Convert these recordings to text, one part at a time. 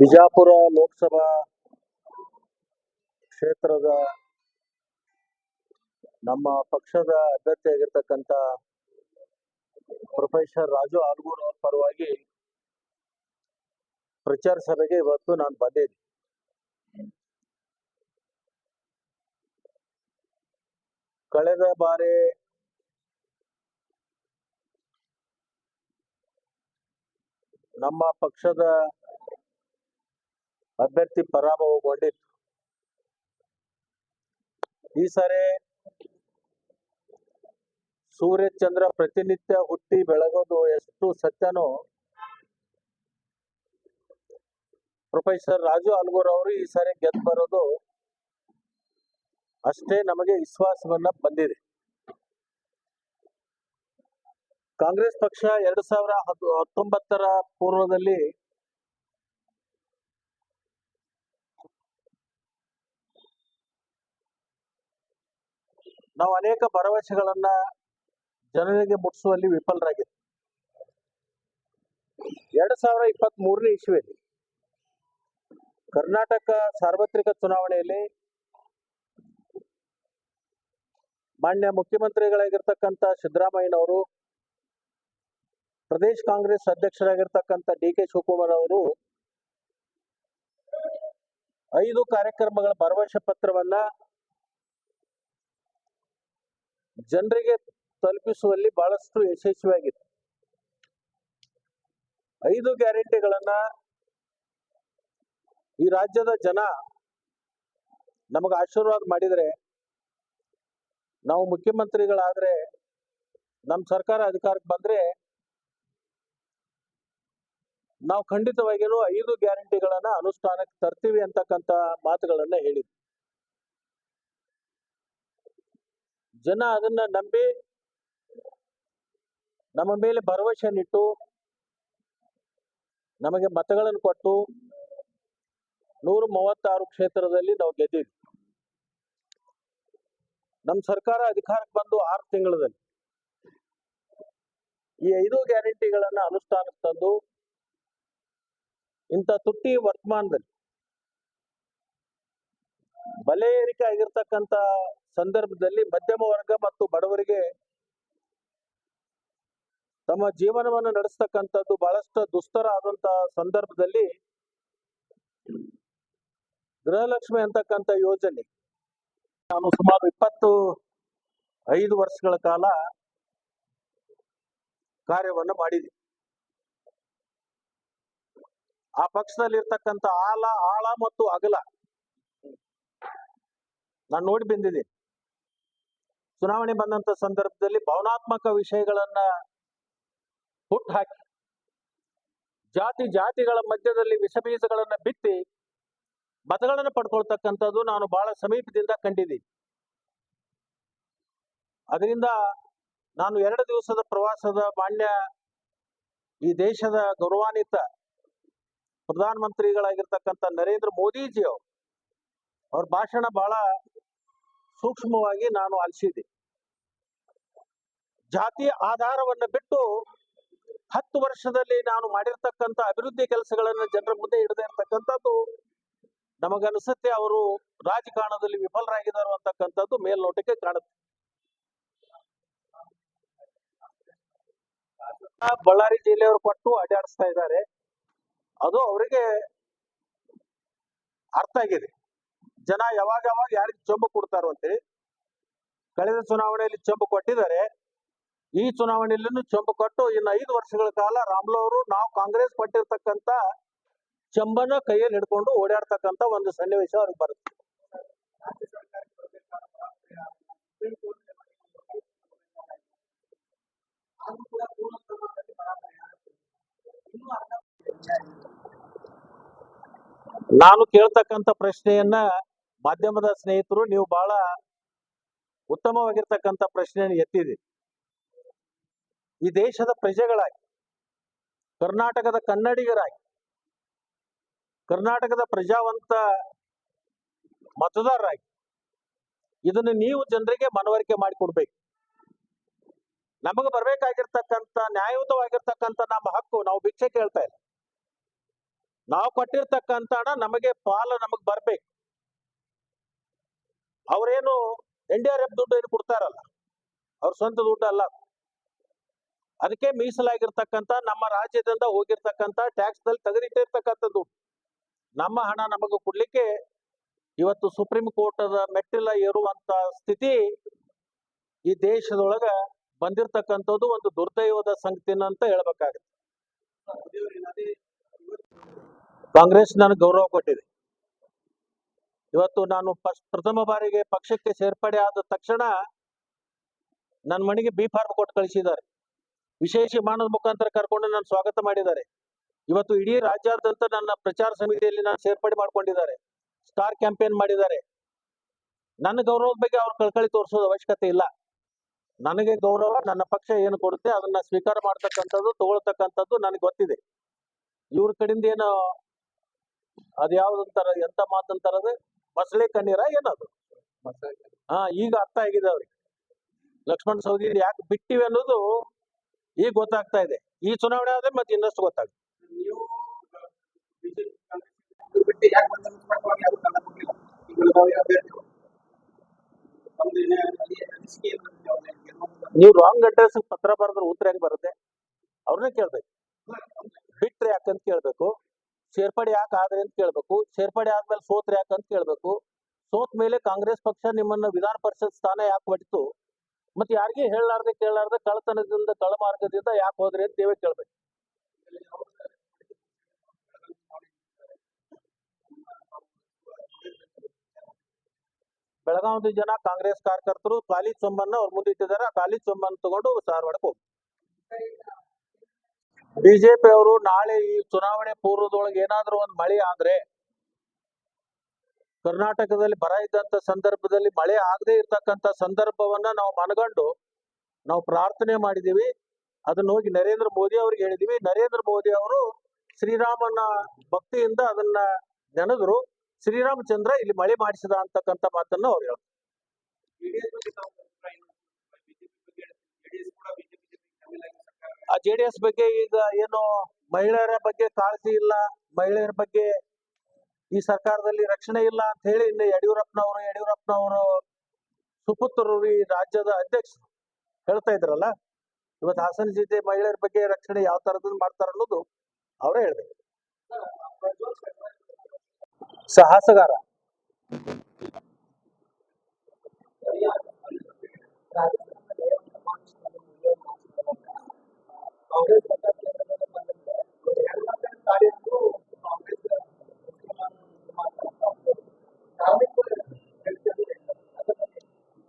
ಬಿಜಾಪುರ ಲೋಕಸಭಾ ಕ್ಷೇತ್ರದ ನಮ್ಮ ಪಕ್ಷದ ಅಭ್ಯರ್ಥಿಯಾಗಿರ್ತಕ್ಕಂಥ ಪ್ರೊಫೆಸರ್ ರಾಜು ಆಲ್ಗೂರ್ ಅವರ ಪರವಾಗಿ ಪ್ರಚಾರ ಸಭೆಗೆ ಇವತ್ತು ನಾನು ಬಂದಿದ್ದೆ ಕಳೆದ ಬಾರಿ ನಮ್ಮ ಪಕ್ಷದ ಅಭ್ಯರ್ಥಿ ಪರಾಭವಗೊಂಡಿತ್ತು ಈ ಸಾರಿ ಸೂರ್ಯ ಚಂದ್ರ ಪ್ರತಿನಿತ್ಯ ಹುಟ್ಟಿ ಬೆಳಗೋದು ಎಷ್ಟು ಸತ್ಯನೋ ಪ್ರೊಫೆಸರ್ ರಾಜು ಅಲ್ಗೂರ್ ಅವರು ಈ ಸಾರಿ ಗೆದ್ದು ಬರೋದು ಅಷ್ಟೇ ನಮಗೆ ವಿಶ್ವಾಸವನ್ನ ಬಂದಿದೆ. ಕಾಂಗ್ರೆಸ್ ಪಕ್ಷ ಎರಡ್ ಸಾವಿರ ಹತ್ತು- ಹತ್ತೊಂಬತ್ತರ ಪೂರ್ವದಲ್ಲಿ ನಾವು ಅನೇಕ ಭರವಸೆಗಳನ್ನ ಜನರಿಗೆ ಮುಟ್ಟಿಸುವಲ್ಲಿ ವಿಫಲರಾಗಿದೆ ಎರಡ್ ಸಾವಿರ ಇಪ್ಪತ್ತ್ ಮೂರನೇ ಇಸ್ವಿಯಲ್ಲಿ ಕರ್ನಾಟಕ ಸಾರ್ವತ್ರಿಕ ಚುನಾವಣೆಯಲ್ಲಿ ಮಾನ್ಯ ಮುಖ್ಯಮಂತ್ರಿಗಳಾಗಿರ್ತಕ್ಕಂಥ ಸಿದ್ದರಾಮಯ್ಯನವರು, ಪ್ರದೇಶ ಕಾಂಗ್ರೆಸ್ ಅಧ್ಯಕ್ಷರಾಗಿರ್ತಕ್ಕಂಥ ಡಿ ಕೆ ಶಿವಕುಮಾರ್ ಅವರು ಐದು ಕಾರ್ಯಕ್ರಮಗಳ ಭರವಸೆ ಪತ್ರವನ್ನ ಜನರಿಗೆ ತಲುಪಿಸುವಲ್ಲಿ ಬಹಳಷ್ಟು ಯಶಸ್ವಿಯಾಗಿದೆ. ಐದು ಗ್ಯಾರಂಟಿಗಳನ್ನ ಈ ರಾಜ್ಯದ ಜನ ನಮಗೆ ಆಶೀರ್ವಾದ ಮಾಡಿದರೆ, ನಾವು ಮುಖ್ಯಮಂತ್ರಿಗಳಾದ್ರೆ ನಮ್ಮ ಸರ್ಕಾರ ಅಧಿಕಾರಕ್ಕೆ ಬಂದ್ರೆ, ನಾವು ಖಂಡಿತವಾಗಿಯೂ ಐದು ಗ್ಯಾರಂಟಿಗಳನ್ನ ಅನುಷ್ಠಾನಕ್ಕೆ ತರ್ತೀವಿ ಅಂತಕ್ಕಂಥ ಮಾತುಗಳನ್ನ ಹೇಳಿದ್ವಿ. ಜನ ಅದನ್ನ ನಂಬಿ ನಮ್ಮ ಮೇಲೆ ಭರವಸೆಯನ್ನಿಟ್ಟು ನಮಗೆ ಮತಗಳನ್ನು ಕೊಟ್ಟು ನೂರ ಮೂವತ್ತಾರು ಕ್ಷೇತ್ರದಲ್ಲಿ ನಾವು ಗೆದ್ದಿದ್ವಿ. ನಮ್ಮ ಸರ್ಕಾರ ಅಧಿಕಾರಕ್ಕೆ ಬಂದು ಆರು ತಿಂಗಳಲ್ಲಿ ಈ ಐದು ಗ್ಯಾರಂಟಿಗಳನ್ನ ಅನುಷ್ಠಾನಕ್ಕೆ ತಂದು ಇಂಥ ತುಟ್ಟಿ ವರ್ತಮಾನದಲ್ಲಿ ಬಲೆ ಏರಿಕೆ ಆಗಿರ್ತಕ್ಕಂಥ ಸಂದರ್ಭದಲ್ಲಿ ಮಧ್ಯಮ ವರ್ಗ ಮತ್ತು ಬಡವರಿಗೆ ತಮ್ಮ ಜೀವನವನ್ನು ನಡೆಸ್ತಕ್ಕಂಥದ್ದು ಬಹಳಷ್ಟು ದುಸ್ತರ ಆದಂತ ಸಂದರ್ಭದಲ್ಲಿ ಗೃಹಲಕ್ಷ್ಮಿ ಅಂತಕ್ಕಂಥ ಯೋಜನೆ. ನಾನು ಸುಮಾರು ಇಪ್ಪತ್ತು ಐದು ವರ್ಷಗಳ ಕಾಲ ಕಾರ್ಯವನ್ನು ಮಾಡಿದೆ. ಆ ಪಕ್ಷದಲ್ಲಿ ಇರ್ತಕ್ಕಂಥ ಆಳ ಆಳ ಮತ್ತು ಅಗಲ ನಾನು ನೋಡಿ ಬಂದಿದ್ದೀನಿ. ಚುನಾವಣೆ ಬಂದಂತ ಸಂದರ್ಭದಲ್ಲಿ ಭಾವನಾತ್ಮಕ ವಿಷಯಗಳನ್ನ ಹುಟ್ಟು ಹಾಕಿ ಜಾತಿ ಜಾತಿಗಳ ಮಧ್ಯದಲ್ಲಿ ವಿಷಬೀಜಗಳನ್ನ ಬಿತ್ತಿ ಮತಗಳನ್ನು ಪಡ್ಕೊಳ್ತಕ್ಕಂಥದ್ದು ನಾನು ಬಹಳ ಸಮೀಪದಿಂದ ಕಂಡಿದ್ದೀನಿ. ಅದರಿಂದ ನಾನು ಎರಡು ದಿವಸದ ಪ್ರವಾಸದ ಮಾನ್ಯ ಈ ದೇಶದ ಗೌರವಾನ್ವಿತ ಪ್ರಧಾನಮಂತ್ರಿಗಳಾಗಿರ್ತಕ್ಕಂಥ ನರೇಂದ್ರ ಮೋದಿಜಿಯವರು, ಅವ್ರ ಭಾಷಣ ಬಹಳ ಸೂಕ್ಷ್ಮವಾಗಿ ನಾನು ಆಲಿಸಿದೆ ಜಾತಿ ಆಧಾರವನ್ನು ಬಿಟ್ಟು ಹತ್ತು ವರ್ಷದಲ್ಲಿ ನಾನು ಮಾಡಿರ್ತಕ್ಕಂಥ ಅಭಿವೃದ್ಧಿ ಕೆಲಸಗಳನ್ನು ಜನರ ಮುಂದೆ ಇಡದೇ ಇರತಕ್ಕಂಥದ್ದು, ನಮಗನ್ಸುತ್ತೆ ಅವರು ರಾಜಕಾರಣದಲ್ಲಿ ವಿಫಲರಾಗಿದ್ದಾರೆ ಅಂತಕ್ಕಂಥದ್ದು ಮೇಲ್ನೋಟಕ್ಕೆ ಕಾಣುತ್ತೆ. ಬಳ್ಳಾರಿ ಜಿಲ್ಲೆಯವರು ಕೊಟ್ಟು ಅಡ್ಡಾಡಿಸ್ತಾ ಇದ್ದಾರೆ. ಅದು ಅವರಿಗೆ ಅರ್ಥ ಆಗಿದೆ. ಜನ ಯಾವಾಗ ಯಾವಾಗ ಯಾರಿಗೆ ಚೊಂಬು ಕೊಡ್ತಾರೋ ಅಂತೇಳಿ ಕಳೆದ ಚುನಾವಣೆಯಲ್ಲಿ ಚೊಂಬು ಕೊಟ್ಟಿದ್ದಾರೆ. ಈ ಚುನಾವಣೆಯಲ್ಲೂ ಚೊಂಬು ಕೊಟ್ಟು ಇನ್ನು ಐದು ವರ್ಷಗಳ ಕಾಲ ರಾಮ್ಲೋ ಅವರು ನಾವು ಕಾಂಗ್ರೆಸ್ ಪಟ್ಟಿರ್ತಕ್ಕಂತ ಚಂಬನ ಕೈಯಲ್ಲಿ ಹಿಡ್ಕೊಂಡು ಓಡಾಡ್ತಕ್ಕಂತ ಒಂದು ಸನ್ನಿವೇಶ ಅವ್ರಿಗೆ ಬರುತ್ತೆ. ನಾನು ಕೇಳ್ತಕ್ಕಂತ ಪ್ರಶ್ನೆಯನ್ನ ಮಾಧ್ಯಮದ ಸ್ನೇಹಿತರು, ನೀವು ಬಹಳ ಉತ್ತಮವಾಗಿರ್ತಕ್ಕಂಥ ಪ್ರಶ್ನೆಯನ್ನು ಎತ್ತಿದೆ ಈ ದೇಶದ ಪ್ರಜೆಗಳಾಗಿ, ಕರ್ನಾಟಕದ ಕನ್ನಡಿಗರಾಗಿ, ಕರ್ನಾಟಕದ ಪ್ರಜಾವಂತ ಮತದಾರರಾಗಿ, ಇದನ್ನು ನೀವು ಜನರಿಗೆ ಮನವರಿಕೆ ಮಾಡಿಕೊಡ್ಬೇಕು. ನಮಗೆ ಬರ್ಬೇಕಾಗಿರ್ತಕ್ಕಂಥ, ನ್ಯಾಯಯುತವಾಗಿರ್ತಕ್ಕಂಥ ನಮ್ಮ ಹಕ್ಕು, ನಾವು ಭಿಕ್ಷೆ ಕೇಳ್ತಾ ಇಲ್ಲ. ನಾವು ಕೊಟ್ಟಿರ್ತಕ್ಕಂಥ ಹಣ ನಮಗೆ, ಪಾಲ ನಮಗೆ ಬರ್ಬೇಕು. ಅವ್ರೇನು ಎನ್ ಡಿ ಆರ್ ಎಫ್ ದುಡ್ಡು ಏನು ಕೊಡ್ತಾರಲ್ಲ? ಅವ್ರ ಸ್ವಂತ ದುಡ್ಡು ಅಲ್ಲ ಅದಕ್ಕೆ ಮೀಸಲಾಗಿರ್ತಕ್ಕಂಥ ನಮ್ಮ ರಾಜ್ಯದಿಂದ ಹೋಗಿರ್ತಕ್ಕಂಥ ಟ್ಯಾಕ್ಸ್ನಲ್ಲಿ ತೆಗೆದಿಟ್ಟಿರ್ತಕ್ಕಂಥ ದುಡ್ಡು. ನಮ್ಮ ಹಣ ನಮಗೆ ಕೊಡ್ಲಿಕ್ಕೆ ಇವತ್ತು ಸುಪ್ರೀಂ ಕೋರ್ಟ್ ಮೆಟ್ಟಿಲ ಏರುವಂತ ಸ್ಥಿತಿ ಈ ದೇಶದೊಳಗ ಬಂದಿರತಕ್ಕಂಥದ್ದು ಒಂದು ದುರ್ದೈವದ ಸಂಗತಿನ ಅಂತ ಹೇಳ್ಬೇಕಾಗತ್ತೆ. ಕಾಂಗ್ರೆಸ್ ನನಗೆ ಗೌರವ ಕೊಟ್ಟಿದೆ. ಇವತ್ತು ನಾನು ಫಸ್ಟ್ ಪ್ರಥಮ ಬಾರಿಗೆ ಪಕ್ಷಕ್ಕೆ ಸೇರ್ಪಡೆ ಆದ ತಕ್ಷಣ ನನ್ನ ಮನೆಗೆ ಬಿ ಫಾರ್ಮ್ ಕೊಟ್ಟು ಕಳಿಸಿದ್ದಾರೆ. ವಿಶೇಷ ವಿಮಾನದ ಮುಖಾಂತರ ಕರ್ಕೊಂಡು ನಾನು ಸ್ವಾಗತ ಮಾಡಿದ್ದಾರೆ. ಇವತ್ತು ಇಡೀ ರಾಜ್ಯಾದ್ಯಂತ ನನ್ನ ಪ್ರಚಾರ ಸಮಿತಿಯಲ್ಲಿ ನಾನು ಸೇರ್ಪಡೆ ಮಾಡ್ಕೊಂಡಿದ್ದಾರೆ. ಸ್ಟಾರ್ ಕ್ಯಾಂಪೇನ್ ಮಾಡಿದ್ದಾರೆ. ನನ್ನ ಗೌರವದ ಬಗ್ಗೆ ಅವ್ರು ಕಳ್ಕಳಿ ತೋರಿಸೋದು ಅವಶ್ಯಕತೆ ಇಲ್ಲ. ನನಗೆ ಗೌರವ, ನನ್ನ ಪಕ್ಷ ಏನು ಕೊಡುತ್ತೆ ಅದನ್ನ ಸ್ವೀಕಾರ ಮಾಡ್ತಕ್ಕಂಥದ್ದು, ತಗೊಳ್ತಕ್ಕಂಥದ್ದು ನನಗೆ ಗೊತ್ತಿದೆ. ಇವ್ರ ಕಡೆಯಿಂದ ಏನು ಅದ್ಯಾವ್ದಂತಾರ, ಎಂತ ಮಾತಂತಾರದು? ಮಸಳೆ ಕಣ್ಣೀರ ಏನದು? ಹಾ, ಈಗ ಅರ್ಥ ಆಗಿದೆ ಅವ್ರಿಗೆ. ಲಕ್ಷ್ಮಣ ಸವದಿ ಯಾಕೆ ಬಿಟ್ಟಿವಿ ಅನ್ನೋದು ಈಗ ಗೊತ್ತಾಗ್ತಾ ಇದೆ. ಈ ಚುನಾವಣೆ ಆದ್ರೆ ಮತ್ತೆ ಇನ್ನಷ್ಟು ಗೆಲ್ಲುವಂತ? ನೀವು ರಾಂಗ್ ಅಡ್ರೆಸ್ ಪತ್ರ ಬರೆದ್ರೆ ಉತ್ತರ ಹೆಂಗ್ ಬರುತ್ತೆ? ಅವ್ರನ್ನೇ ಕೇಳ್ಬೇಕು. ಬಿಟ್ರೆ ಯಾಕಂತ ಕೇಳ್ಬೇಕು. ಸೇರ್ಪಡೆ ಯಾಕೆ ಆದ್ರೆ ಅಂತ ಕೇಳಬೇಕು. ಸೇರ್ಪಡೆ ಆದ್ಮೇಲೆ ಸೋತ್ರೆ ಯಾಕಂತ ಕೇಳಬೇಕು. ಸೋತ್ ಮೇಲೆ ಕಾಂಗ್ರೆಸ್ ಪಕ್ಷ ನಿಮ್ಮನ್ನ ವಿಧಾನ ಪರಿಷತ್ ಸ್ಥಾನ ಯಾಕೆ ಹೊಡಿತು? ಮತ್ತೆ ಯಾರಿಗೆ ಹೇಳಲಾರ್ದೆ ಕೇಳಲಾರ್ದೆ ಕಳತನದಿಂದ ಕಳಮಾರ್ಗದಿಂದ ಮಾರ್ಗದಿಂದ ಯಾಕೆ ಹೋದ್ರಿ ಅಂತ ನೀವೇ ಕೇಳ್ಬೇಕು. ಬೆಳಗಾವಿ ಜನ ಕಾಂಗ್ರೆಸ್ ಕಾರ್ಯಕರ್ತರು ಖಾಲಿ ಚೊಂಬನ್ನ ಅವ್ರ ಮುಂದಿಟ್ಟಿದ್ದಾರೆ. ಆ ಖಾಲಿ ಚೊಂಬನ್ನ ತಗೊಂಡು ಧಾರವಾಡಕ್ಕೆ ಹೋಗ್ತಾರೆ ಬಿಜೆಪಿ ಅವರು ನಾಳೆ ಈ ಚುನಾವಣೆ ಪೂರ್ವದೊಳಗೆ ಏನಾದ್ರೂ ಒಂದು ಮಳೆ ಆದ್ರೆ, ಕರ್ನಾಟಕದಲ್ಲಿ ಬರ ಇದ್ದಂತ ಸಂದರ್ಭದಲ್ಲಿ ಮಳೆ ಆಗದೆ ಇರ್ತಕ್ಕಂತ ಸಂದರ್ಭವನ್ನ ನಾವು ಮನಗಂಡು ನಾವು ಪ್ರಾರ್ಥನೆ ಮಾಡಿದೀವಿ. ಅದನ್ನ ಹೋಗಿ ನರೇಂದ್ರ ಮೋದಿ ಅವ್ರಿಗೆ ಹೇಳಿದೀವಿ. ನರೇಂದ್ರ ಮೋದಿ ಅವರು ಶ್ರೀರಾಮನ ಭಕ್ತಿಯಿಂದ ಅದನ್ನ ನೆನೆದ್ರು, ಶ್ರೀರಾಮಚಂದ್ರ ಇಲ್ಲಿ ಮಳೆ ಮಾಡಿಸಿದ ಅಂತಕ್ಕಂಥ ಮಾತನ್ನ ಅವ್ರು ಹೇಳ್ತಾರೆ ಜೆಡಿಎಸ್ ಬಗ್ಗೆ ತಾವು ಅಭಿಪ್ರಾಯ ಏನು? ಬಿಜೆಪಿ ಬಗ್ಗೆ ಜೆಡಿಎಸ್ ಕೂಡ ಬಿಜೆಪಿ ಜೊತೆ ಶಾಮೀಲ್ ಆಗಿ ಸರ್ಕಾರ ಆ ಜೆ ಡಿ ಎಸ್ ಬಗ್ಗೆ ಈಗ ಏನು ಮಹಿಳೆಯರ ಬಗ್ಗೆ ಕಾಳಜಿ ಇಲ್ಲ, ಮಹಿಳೆಯರ ಬಗ್ಗೆ ಈ ಸರ್ಕಾರದಲ್ಲಿ ರಕ್ಷಣೆ ಇಲ್ಲ ಅಂತ ಹೇಳಿ ಇನ್ನು ಯಡಿಯೂರಪ್ಪನವರು ಯಡಿಯೂರಪ್ಪನವರು ಸುಪುತ್ರರು ಈ ರಾಜ್ಯದ ಅಧ್ಯಕ್ಷರು ಹೇಳ್ತಾ ಇದ್ರಲ್ಲ, ಇವತ್ತು ಹಾಸನ ಜಿಲ್ಲೆ ಮಹಿಳೆಯರ ಬಗ್ಗೆ ರಕ್ಷಣೆ ಯಾವ ತರದ್ ಮಾಡ್ತಾರ ಅನ್ನೋದು ಅವರೇ ಹೇಳ್ಬೇಕು. ಸಾಹಸಗಾರ ಕಾಂಗ್ರೆಸ್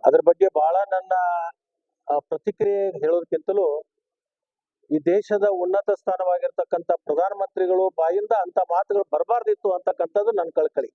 ಅದ್ರ ಬಗ್ಗೆ ಬಹಳ ನನ್ನ ಆ, ಪ್ರತಿಕ್ರಿಯೆ ಹೇಳೋದಕ್ಕಿಂತಲೂ ಈ ದೇಶದ ಉನ್ನತ ಸ್ಥಾನವಾಗಿರ್ತಕ್ಕಂಥ ಪ್ರಧಾನಮಂತ್ರಿಗಳು ಬಾಯಿಂದ ಅಂತ ಮಾತುಗಳು ಬರಬಾರ್ದಿತ್ತು ಅಂತಕ್ಕಂಥದ್ದು ನನ್ನ ಕಳ್ಕಳಿ.